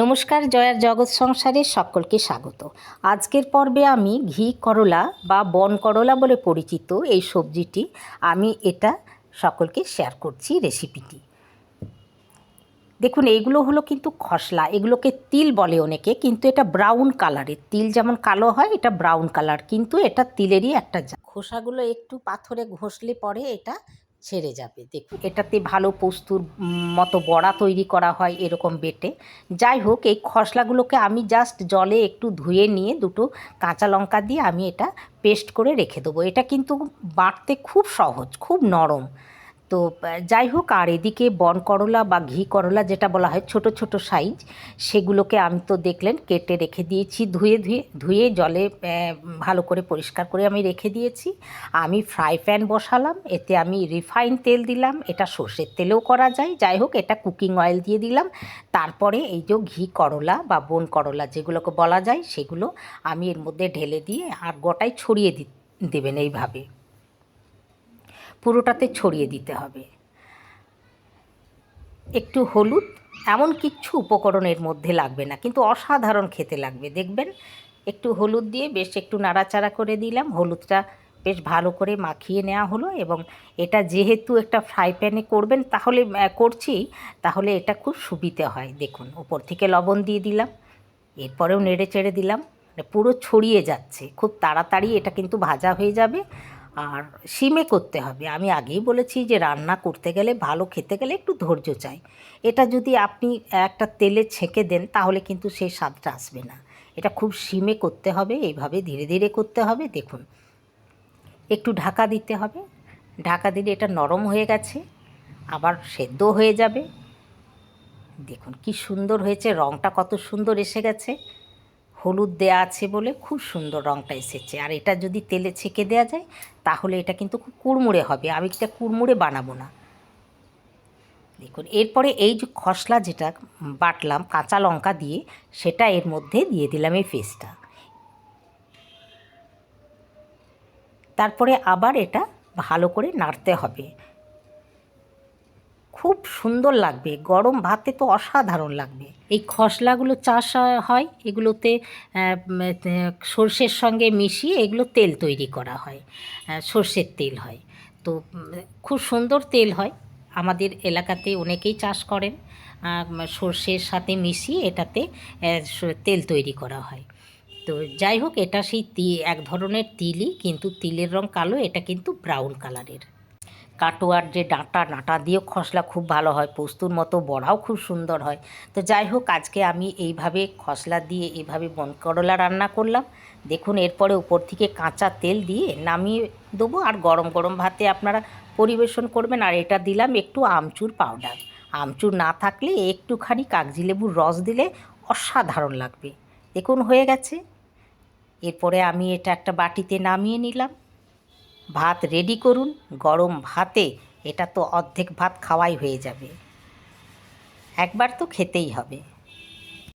নমস্কার, জয়ার জগৎ সংসারে সকলকে স্বাগত। আজকের পর্বে আমি ঘি করলা বা বন করলা বলে পরিচিত এই সবজিটি, আমি এটা সকলকে শেয়ার করছি রেসিপিটি দেখুন, এইগুলো হলো কিন্তু খসলা, এগুলোকে তিল বলে অনেকে, কিন্তু এটা ব্রাউন কালারের তিল যেমন কালো হয়, এটা ব্রাউন কালার কিন্তু এটা তিলেরই একটা খোসাগুলো একটু পাথরে ঘষলে পরে এটা ছেড়ে যাবে, দেখুন। এটাতে ভালো পোস্তুর মতো বড়া তৈরি করা হয় এরকম বেটে। যাই হোক, এই খসলাগুলোকে আমি জাস্ট জলে একটু ধুয়ে নিয়ে দুটো কাঁচা লঙ্কা দিয়ে আমি এটা পেস্ট করে রেখে দেবো। এটা কিন্তু বাটতে খুব সহজ, খুব নরম। তো যাই হোক, আর এদিকে বন করলা বা ঘি করলা যেটা বলা হয় ছোট ছোট সাইজ, সেগুলোকে আমি তো দেখলেন, কেটে রেখে দিয়েছি, ধুয়ে ধুয়ে ধুয়ে জলে ভালো করে পরিষ্কার করে আমি রেখে দিয়েছি। আমি ফ্রাই প্যান বসালাম, এতে আমি রিফাইন তেল দিলাম, এটা সর্ষের তেলেও করা যায়, যাই হোক, এটা কুকিং অয়েল দিয়ে দিলাম। তারপরে এই যে ঘি করলা বা বন করলা যেগুলোকে বলা যায়, সেগুলো আমি এর মধ্যে ঢেলে দিয়ে আর গোটায় ছড়িয়ে দি, দেবেন এইভাবে। পুরোটাতে ছড়িয়ে দিতে হবে। একটু হলুদ, এমন কিচ্ছু উপকরণের মধ্যে লাগবে না, কিন্তু অসাধারণ খেতে লাগবে। দেখবেন, একটু হলুদ দিয়ে বেশ একটু নাড়াচাড়া করে দিলাম। হলুদটা বেশ ভালো করে মাখিয়ে নেওয়া হলো এবং এটা যেহেতু একটা ফ্রাই প্যানে করবেন, তাহলে করছি, তাহলে এটা খুব সুবিধে হয়। দেখুন, উপর থেকে লবণ দিয়ে দিলাম, এরপরেও নেড়ে চেড়ে দিলাম। মানে পুরো ছড়িয়ে যাচ্ছে। খুব তাড়াতাড়ি এটা কিন্তু ভাজা হয়ে যাবে। আর সিমে করতে হবে। আমি আগেই বলেছি যে রান্না করতে গেলে, ভালো খেতে গেলে একটু ধৈর্য চাই। এটা যদি আপনি একটা তেলে ছেঁকে দেন, তাহলে কিন্তু সেই স্বাদটা আসবে না। এটা খুব সিমে করতে হবে, এইভাবে ধীরে ধীরে করতে হবে। দেখুন, একটু ঢাকা দিতে হবে। ঢাকা দিলে এটা নরম হয়ে গেছে, আবার সেদ্ধ হয়ে যাবে। দেখুন, কি সুন্দর হয়েছে রঙটা কত সুন্দর এসে গেছে। হলুদ দেয়া আছে বলে খুব সুন্দর রঙটা এসেছে। আর এটা যদি তেলে ছেঁকে দেওয়া যায়, তাহলে এটা কিন্তু খুব কুড়মুড়ে হবে। আমি এটা কুড়মুড়ে বানাবো না। দেখুন, এরপরে এই যে খসলা যেটা বাটলাম, কাঁচা লঙ্কা দিয়ে, সেটা এর মধ্যে দিয়ে দিলাম এই পেস্টটা। তারপরে আবার এটা ভালো করে নাড়তে হবে। খুব সুন্দর লাগবে। গরম ভাতে তো অসাধারণ লাগবে। এই খসলাগুলো চাষ হয় এগুলোতে সর্ষের সঙ্গে মিশিয়ে এগুলো তেল তৈরি করা হয় সর্ষের তেল হয়। তো খুব সুন্দর তেল হয়। আমাদের এলাকাতে অনেকেই চাষ করেন সর্ষের সাথে মিশিয়ে এটাতে তেল তৈরি করা হয়। তো যাই হোক, এটা সেই এক ধরনের তিলই, কিন্তু তিলের রং কালো, এটা কিন্তু ব্রাউন কালারের। কাটোয়ার যে ডাঁটা ডাঁটা দিয়েও খসলা খুব ভালো হয়। পোস্তুর মতো বড়াও খুব সুন্দর হয়। তো যাই হোক, আজকে আমি এইভাবে খসলা দিয়ে এইভাবে বন করলা রান্না করলাম। দেখুন, এরপরে উপর থেকে কাঁচা তেল দিয়ে নামিয়ে দেবো আর গরম গরম ভাতে আপনারা পরিবেশন করবেন। আর এটা দিলাম একটু আমচুর পাউডার। আমচুর না থাকলে একটুখানি কাগজি লেবুর রস দিলে অসাধারণ লাগবে। দেখুন, হয়ে গেছে। এরপরে আমি এটা একটা বাটিতে নামিয়ে নিলাম। ভাত রেডি করুন, গরম ভাতে এটা তো অর্ধেক ভাত খাওয়াই হয়ে যাবে। একবার তো খেতেই হবে।